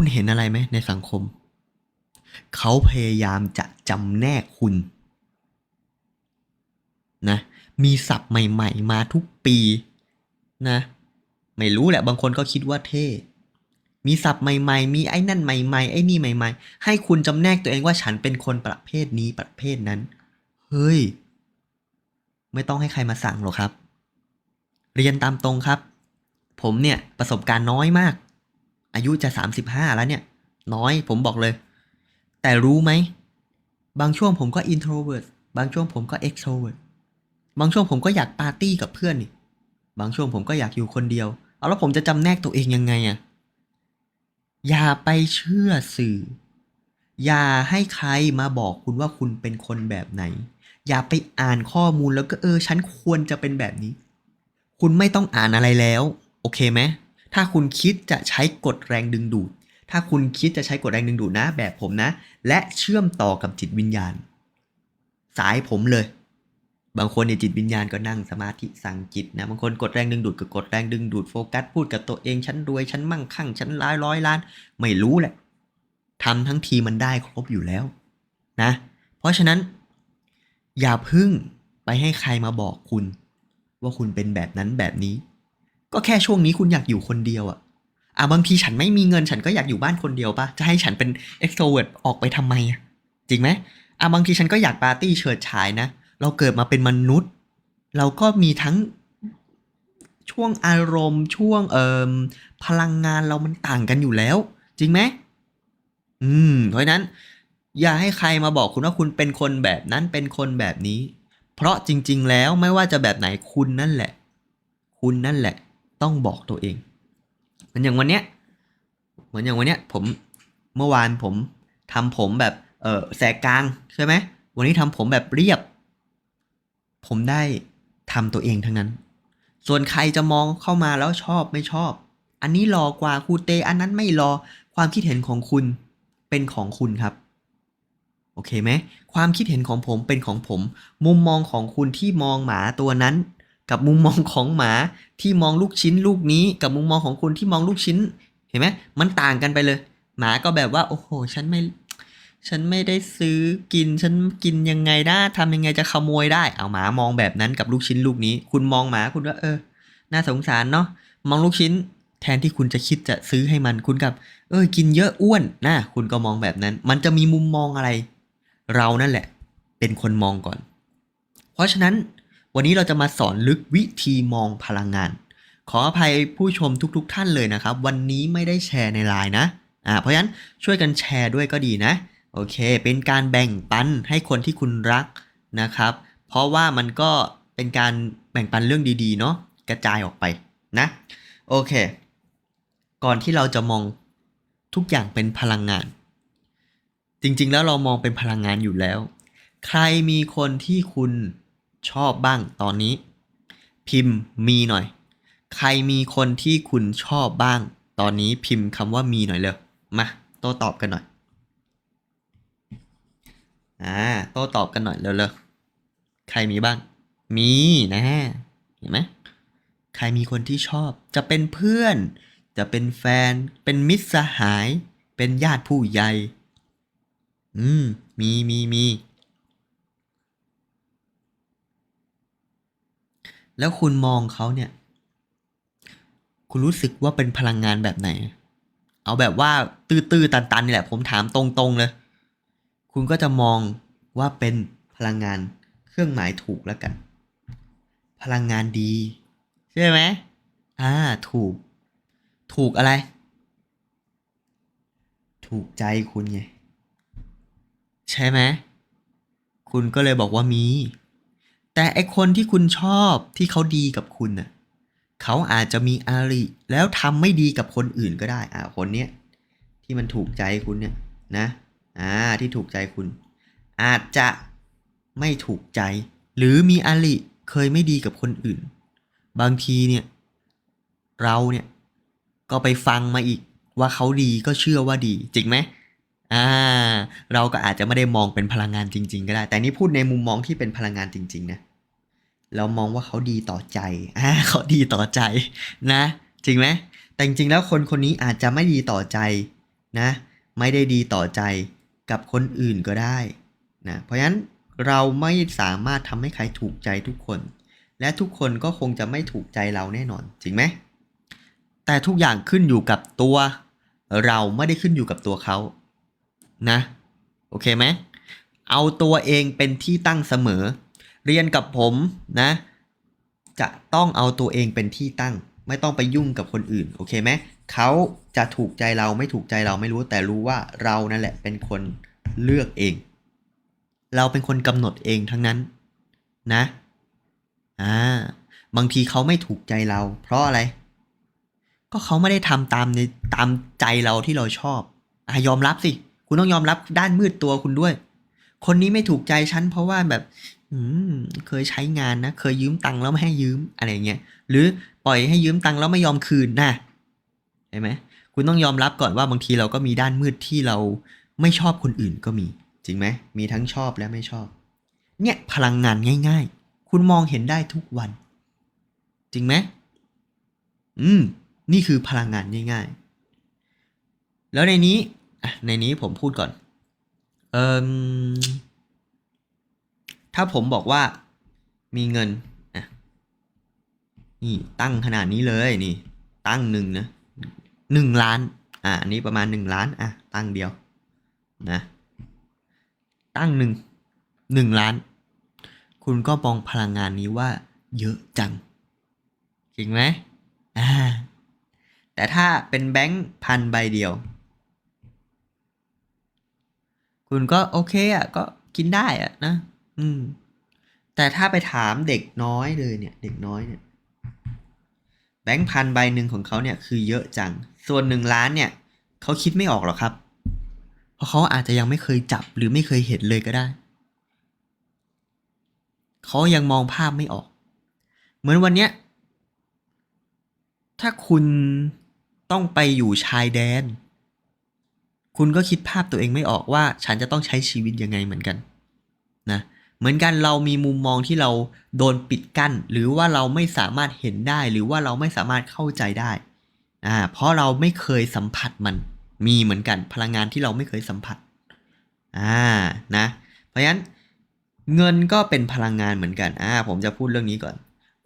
คุณเห็นอะไรไหมในสังคม เขาพยายามจะจำแนกคุณนะมีศัพท์ใหม่ ๆ มาทุกปีนะ ไม่รู้แหละบางคนก็คิดว่าเท่ มีศัพท์ใหม่ ๆ มีไอ้นั่นใหม่ ๆ ไอ้นี่ใหม่ ๆ ให้คุณจำแนกตัวเองว่าฉันเป็นคนประเภทนี้ประเภทนั้น เฮ้ย ไม่ต้องให้ใครมาสั่งหรอกครับ เรียนตามตรงครับ ผมเนี่ยประสบการณ์น้อยมาก อายุจะ 35 แล้วเนี่ย น้อยผมบอกเลย แต่รู้ไหม บางช่วงผมก็ introvert บางช่วงผมก็ extrovert บางช่วงผมก็อยากปาร์ตี้กับเพื่อนนี่บางช่วงผมก็อยากอยู่คนเดียว เอาแล้วผมจะจำแนกตัวเองยังไงอะอย่าไปเชื่อสื่อ อย่าให้ใครมาบอกคุณว่าคุณเป็นคนแบบไหน อย่าไปอ่านข้อมูลแล้วก็เออ ฉันควรจะเป็นแบบนี้ คุณไม่ต้องอ่านอะไรแล้ว โอเคไหม ถ้าคุณคิดจะใช้กฎแรงดึงดูด ถ้าคุณคิดจะใช้กฎแรงดึงดูดนะ แบบผมนะ และเชื่อมต่อกับจิตวิญญาณ สายผมเลย บางคนเนี่ยจิตวิญญาณก็นั่งสมาธิสั่งจิตนะ บางคนกดแรงดึงดูดก็กดแรงดึงดูดโฟกัสพูดกับตัวเองฉันรวยฉันมั่งคั่งฉันร้ายร้อยล้าน ไม่รู้แหละทำทั้งทีมันได้ครบอยู่แล้วนะ เพราะฉะนั้น อย่าพึ่งไปให้ใครมาบอกคุณ ว่าคุณเป็นแบบนั้นแบบนี้ ก็แค่ช่วงนี้คุณอยากอยู่คนเดียวอะอะบางทีฉันไม่มีเงินฉันก็อยากอยู่บ้านคนเดียวปะจะให้ฉันเป็น extrovert ออกไปทำไมอะจริงไหมอะบางทีฉันก็อยากปาร์ตี้เฉิดฉายนะ เราเกิดมาเป็นมนุษย์ เราก็มีทั้งช่วงอารมณ์ช่วงเอ่อพลังงานเรามันต่างกันอยู่แล้ว จริงไหมอืม เพราะนั้น อย่าให้ใครมาบอกคุณว่าคุณเป็นคนแบบนั้นเป็นคนแบบนี้ เพราะจริง ๆ แล้วไม่ว่าจะแบบไหนคุณนั่นแหละ คุณนั่นแหละ ต้องบอกตัวเองเหมือนอย่างวันเนี้ยเหมือนอย่างวันเนี้ยผมเมื่อวานผมทำผมแบบเออแสกกลางใช่ไหมวันนี้ทำผมแบบเรียบ ผมได้ทำตัวเองทั้งนั้น ส่วนใครจะมองเข้ามาแล้วชอบไม่ชอบ อันนี้รอกว่าครูเต อันนั้นไม่รอความคิดเห็นของคุณเป็นของคุณครับโอเคไหมความคิดเห็นของผมเป็นของผม มุมมองของคุณที่มองหมาตัวนั้น กับมุมมองของหมาที่มองลูกชิ้นลูกนี้ กับมุมมองของคุณที่มองลูกชิ้น เห็นไหมมันต่างกันไปเลย หมาก็แบบว่า โอ้โห ฉันไม่ ฉันไม่ได้ซื้อกิน ฉันกินยังไงได้ทำยังไงจะขโมยได้ เอาหมามองแบบนั้นกับลูกชิ้นลูกนี้ คุณมองหมาคุณว่าเออ น่าสงสารเนาะ มองลูกชิ้น แทนที่คุณจะคิดจะซื้อให้มัน คุณกับ เออ กินเยอะอ้วนนะคุณก็มองแบบนั้น มันจะมีมุมมองอะไร เรานั่นแหละ เป็นคนมองก่อน เพราะฉะนั้น วันนี้เราจะมาสอนลึกวิธีมองพลังงาน ขออภัยผู้ชมทุกๆทท่านเลยนะครับ วันนี้ไม่ได้แชร์ในไลน์นะอ่าเพราะฉะนั้นช่วยกันแชร์ด้วยก็ดีนะ โอเค เป็นการแบ่งปันให้คนที่คุณรักนะครับ เพราะว่ามันก็เป็นการแบ่งปันเรื่องดีๆเนาะกระจายออกไปนะ โอเค ก่อนที่เราจะมองทุกอย่างเป็นพลังงาน จริงๆแล้วเรามองเป็นพลังงานอยู่แล้ว ใครมีคนที่คุณ ชอบบ้างตอนนี้ พิมพ์มีหน่อย ใครมีคนที่คุณชอบบ้าง ตอนนี้พิมพ์คำว่ามีหน่อยเลยมาโต้ตอบกันหน่อยอ่าโต้ตอบกันหน่อยเร็วๆใครมีบ้าง มีนะเห็นไหมใครมีคนที่ชอบ จะเป็นเพื่อน จะเป็นแฟน เป็นมิตรสหาย เป็นญาติผู้ใหญ่ อืม มีมีมี แล้วคุณมองเขาเนี่ย คุณรู้สึกว่าเป็นพลังงานแบบไหน เอาแบบว่าตื้อๆตันๆนี่แหละ ผมถามตรงๆเลย คุณก็จะมองว่าเป็นพลังงานเครื่องหมายถูกแล้วกัน พลังงานดี ใช่ไหมอ่าถูก ถูกอะไร ถูกใจคุณไง ใช่ไหม คุณก็เลยบอกว่ามี แต่ไอคนที่คุณชอบที่เขาดีกับคุณน่ะเขาอาจจะมีอาริแล้วทำไม่ดีกับคนอื่นก็ได้อ่าคนเนี้ยที่มันถูกใจคุณเนี่ยนะอ่าที่ถูกใจคุณ อาจจะไม่ถูกใจ หรือมีอาริเคยไม่ดีกับคนอื่น บางทีเนี่ยเราเนี่ยก็ไปฟังมาอีกว่าเขาดีก็เชื่อว่าดีจริงไหมอ่า เราก็อาจจะไม่ได้มองเป็นพลังงานจริง ๆ ก็ได้ แต่นี่พูดในมุมมองที่เป็นพลังงานจริง ๆ นะ เรามองว่าเขาดีต่อใจอ่าเขาดีต่อใจนะ จริงไหมแต่จริงแล้วคนคนนี้อาจจะไม่ดีต่อใจนะ ไม่ได้ดีต่อใจกับคนอื่นก็ได้นะเพราะฉะนั้นเราไม่สามารถทำให้ใครถูกใจทุกคน และทุกคนก็คงจะไม่ถูกใจเราแน่นอน จริงไหมแต่ทุกอย่างขึ้นอยู่กับตัว เราไม่ได้ขึ้นอยู่กับตัวเขานะ โอเคไหมเอาตัวเองเป็นที่ตั้งเสมอ เรียนกับผมนะ จะต้องเอาตัวเองเป็นที่ตั้ง ไม่ต้องไปยุ่งกับคนอื่นโอเคไหมเขาจะถูกใจเราไม่ถูกใจเราไม่รู้แต่รู้ว่าเรานั่นแหละเป็นคนเลือกเอง เราเป็นคนกำหนดเองทั้งนั้นนะอ่าบางทีเขาไม่ถูกใจเรา เพราะอะไร ก็เขาไม่ได้ทำตามในตามใจเราที่เราชอบอะยอมรับสิ คุณต้องยอมรับด้านมืดตัวคุณด้วย คนนี้ไม่ถูกใจฉันเพราะว่าแบบ อืม เคยใช้งานนะ เคยยืมตังค์แล้วไม่ให้ยืมอะไรเงี้ย หรือปล่อยให้ยืมตังค์แล้วไม่ยอมคืนนะเห็นไหมคุณต้องยอมรับก่อนว่าบางทีเราก็มีด้านมืดที่เราไม่ชอบคนอื่นก็มี จริงไหม มีทั้งชอบและไม่ชอบ เนี่ยพลังงานง่าย ๆ คุณมองเห็นได้ทุกวัน จริงไหม อืม นี่คือพลังงานง่าย ๆ แล้วในนี้ในนี้ผมพูดก่อน เอ่ม ถ้าผมบอกว่ามีเงินอะนี่ตั้งขนาดนี้เลยนี่ ตั้งหนึ่งนะหนึ่งล้าน อะอันนี้ประมาณหนึ่งล้าน อะ ตั้งเดียว นะ ตั้งหนึ่งหนึ่งล้าน คุณก็มองพลังงานนี้ว่า เยอะจังจริงไหมอ่าแต่ถ้าเป็นแบงค์พันใบเดียว คุณก็โอเคอะก็กินได้อะนะ อืม แต่ถ้าไปถามเด็กน้อยเลยเนี่ย เด็กน้อยเนี่ยแบงค์พันใบหนึ่งของเขาเนี่ยคือเยอะจัง ส่วนหนึ่งล้านเนี่ยเขาคิดไม่ออกหรอกครับ เพราะเขาอาจจะยังไม่เคยจับหรือไม่เคยเห็นเลยก็ได้ เขายังมองภาพไม่ออก เหมือนวันเนี้ย ถ้าคุณต้องไปอยู่ชายแดน คุณก็คิดภาพตัวเองไม่ออกว่า ฉันจะต้องใช้ชีวิตยังไงเหมือนกัน เหมือนกันเรามีมุมมองที่เราโดนปิดกั้น หรือว่าเราไม่สามารถเห็นได้ หรือว่าเราไม่สามารถเข้าใจได้อ่าเพราะเราไม่เคยสัมผัสมัน มีเหมือนกันพลังงานที่เราไม่เคยสัมผัสอ่านะ เพราะฉะนั้นเงินก็เป็นพลังงานเหมือนกันอ่าผมจะพูดเรื่องนี้ก่อน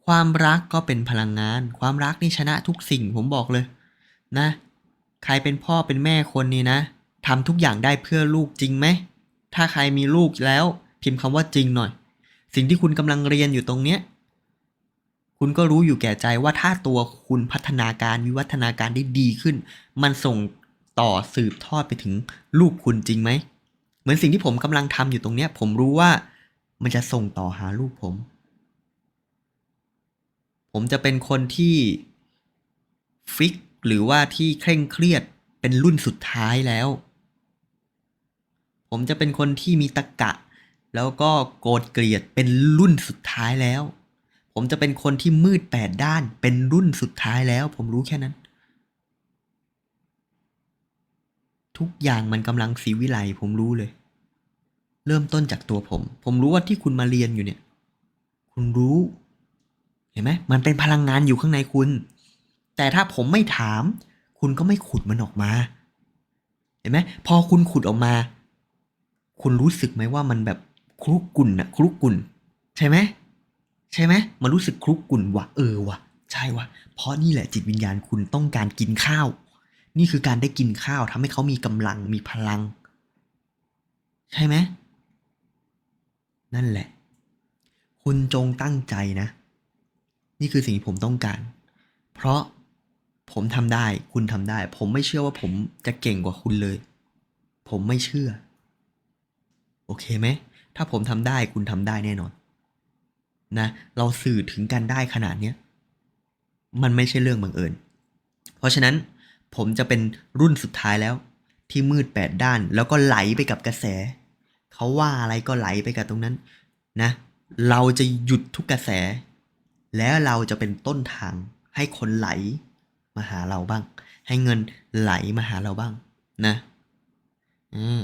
ความรักก็เป็นพลังงาน ความรักนี่ชนะทุกสิ่งผมบอกเลยนะ ใครเป็นพ่อเป็นแม่คนนี้นะทำทุกอย่างได้เพื่อลูกจริงไหม ถ้าใครมีลูกแล้ว พิมพ์คำว่าจริงหน่อย สิ่งที่คุณกำลังเรียนอยู่ตรงเนี้ย คุณก็รู้อยู่แก่ใจว่าถ้าตัวคุณพัฒนาการวิวัฒนาการได้ดีขึ้น มันส่งต่อสืบทอดไปถึงลูกคุณจริงไหม เหมือนสิ่งที่ผมกำลังทำอยู่ตรงเนี้ย ผมรู้ว่ามันจะส่งต่อหาลูกผม ผมจะเป็นคนที่ฟิกหรือว่าที่เคร่งเครียดเป็นรุ่นสุดท้ายแล้ว ผมจะเป็นคนที่มีตะกะ แล้วก็โกรธเกลียดเป็นรุ่นสุดท้ายแล้ว ผมจะเป็นคนที่มืดแปดด้านเป็นรุ่นสุดท้ายแล้ว ผมรู้แค่นั้น ทุกอย่างมันกำลังสีวิไลผมรู้เลย เริ่มต้นจากตัวผม ผมรู้ว่าที่คุณมาเรียนอยู่เนี่ย คุณรู้ เห็นไหมมันเป็นพลังงานอยู่ข้างในคุณ แต่ถ้าผมไม่ถาม คุณก็ไม่ขุดมันออกมา เห็นไหมพอคุณขุดออกมา คุณรู้สึกไหมว่ามันแบบ คลุกกุ่นอะคลุกกุ่นใช่ไหมใช่ไหมมันรู้สึกคลุกกุ่นวะเออวะใช่วะเพราะนี่แหละจิตวิญญาณคุณต้องการกินข้าว นี่คือการได้กินข้าวทำให้เขามีกำลังมีพลัง ใช่ไหมนั่นแหละ คุณจงตั้งใจนะ นี่คือสิ่งที่ผมต้องการ เพราะผมทำได้ คุณทำได้ ผมไม่เชื่อว่าผมจะเก่งกว่าคุณเลย ผมไม่เชื่อ โอเคไหม ถ้าผมทำได้คุณทำได้แน่นอนนะเราสื่อถึงกันได้ขนาดเนี้ยมันไม่ใช่เรื่องบังเอิญ เพราะฉะนั้นผมจะเป็นรุ่นสุดท้ายแล้ว ที่มืดแปดด้านแล้วก็ไหลไปกับกระแส เขาว่าอะไรก็ไหลไปกับตรงนั้นนะ เราจะหยุดทุกกระแส แล้วเราจะเป็นต้นทางให้คนไหลมาหาเราบ้าง ให้เงินไหลมาหาเราบ้างนะ อืม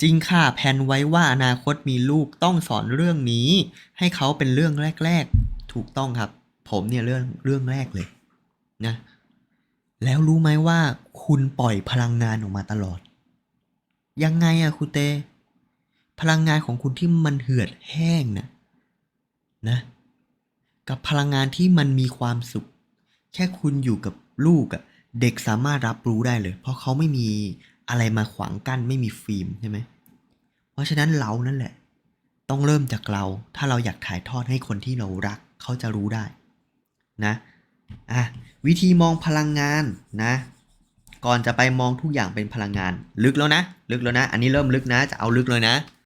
จริงค่ะแผนไว้ว่าอนาคตมีลูกต้องสอนเรื่องนี้ ให้เขาเป็นเรื่องแรก ๆ ถูกต้องครับ ผมเนี่ยเรื่องเรื่องแรกเลยนะแล้วรู้ไหมว่าคุณปล่อยพลังงานออกมาตลอด ยังไงอะคุณเต พลังงานของคุณที่มันเหือดแห้งนะนะกับพลังงานที่มันมีความสุข แค่คุณอยู่กับลูกอะเด็กสามารถรับรู้ได้เลย เพราะเขาไม่มี อะไรมาขวางกั้นไม่มีฟิล์มใช่ไหมเพราะฉะนั้นเรานั่นแหละ ต้องเริ่มจากเรา ถ้าเราอยากถ่ายทอดให้คนที่เรารัก เขาจะรู้ได้นะอะวิธีมองพลังงานนะ ก่อนจะไปมองทุกอย่างเป็นพลังงาน ลึกแล้วนะ ลึกแล้วนะ อันนี้เริ่มลึกนะ จะเอาลึกเลยนะ